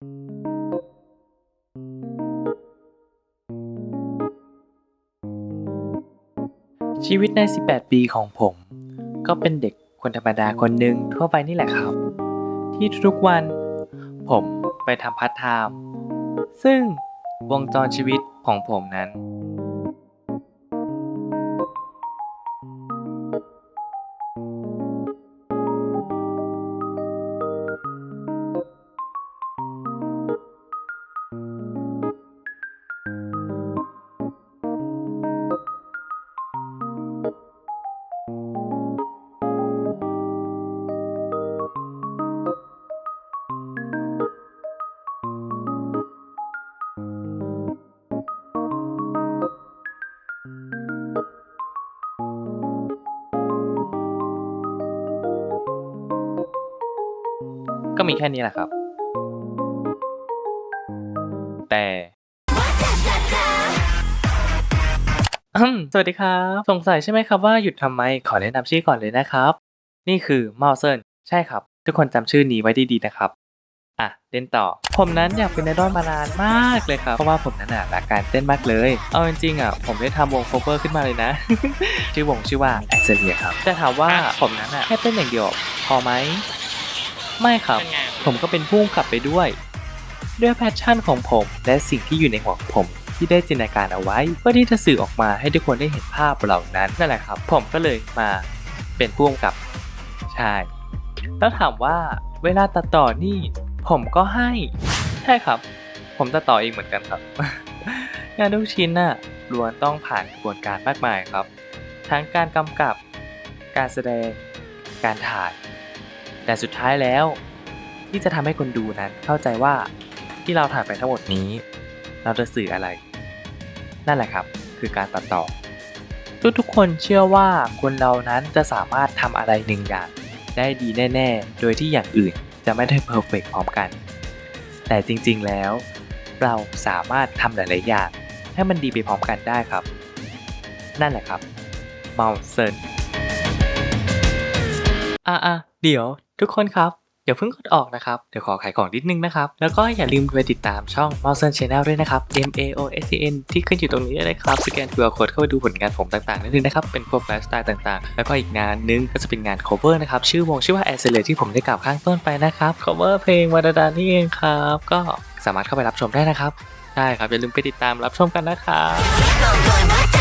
ชีวิตใน 18 ปีของผม ก็เป็นเด็กคนธรรมดาคนหนึ่งทั่วไปนี่แหละครับ ที่ทุกวัน ผมไปทำพาร์ทไทม์ซึ่งวงจรชีวิตของผมนั้น ก็มีแค่นี้แหละครับ แต่สวัสดีครับ สงสัยใช่ไหมครับว่าหยุดทำไม ขอแนะนำชื่อก่อนเลยนะครับ นี่คือเมาเซนใช่ครับ ทุกคนจำชื่อนี้ไว้ดีๆนะครับอะเล่นต่อ ผมนั้นอยากเป็นไอดอลมานานมากเลยครับ เพราะว่าผมนั้นอะรักการเต้นมากเลย เอาจริงๆอะผมได้ทำวงโคเวอร์ขึ้นมาเลยนะ ชื่อวงชื่อว่าแอ c เ e ียครับ แต่ถามว่าผมนั้นอะแค่เต้นอย่างเดียวพอไหม ไม่ครับ ผมก็เป็นผู้กำกับไปด้วย ด้วยแพชชั่นของผมและสิ่งที่อยู่ในหัวของผมที่ได้จินตนาการเอาไว้ เพื่อที่จะสื่อออกมาให้ทุกคนได้เห็นภาพเหล่านั้นนั่นแหละครับ ผมก็เลยมาเป็นผู้กำกับใช่แล้วถามว่าเวลาตัดต่อนี่ ผมก็ให้ใช่ครับ ผมตัดต่อเองเหมือนกันครับ งานทุกชิ้นน่ะล้วนต้องผ่านกระบวนการมากมายครับ ทั้งการกำกับ การแสดง การถ่าย แต่สุดท้ายแล้ว ที่จะทำให้คนดูนั้นเข้าใจว่าที่เราถ่ายไปทั้งหมดนี้ เราจะสื่ออะไร นั่นแหละครับ คือการตัดต่อ ทุกๆคนเชื่อว่าคนเรานั้นจะสามารถทำอะไรหนึ่งอย่าง ได้ดีแน่ ๆ โดยที่อย่างอื่นจะไม่ได้เพอร์เฟกพร้อมกัน แต่จริงๆแล้ว เราสามารถทำหลายๆอย่างให้มันดีไปพร้อมกันได้ครับ นั่นแหละครับเมาเซินอะอะ เดี๋ยว ทุกคนครับอย่าเพิ่งกดออกนะครับ เดี๋ยวขอขายของนิดนึงนะครับ แล้วก็อย่าลืมไปติดตามช่อง m o u s e n Channel ด้วยนะครับ M A O S E N ที่ขึ้นอยู่ตรงนี้เลยครับ สแกน QR Code เข้าไปดูผลงานผมต่างๆนิดนึงนะครับ เป็นพวกไลฟ์สไตล์ต่างๆ แล้วก็อีกงานนึงก็จะเป็นงาน cover นะครับ ชื่อวงชื่อว่า a n c e l e ที่ผมได้กล่าวข้างต้นไปนะครับ cover เพลงวาดดานี่เองครับ ก็สามารถเข้าไปรับชมได้นะครับ ได้ครับ อย่าลืมไปติดตามรับชมกันนะครับ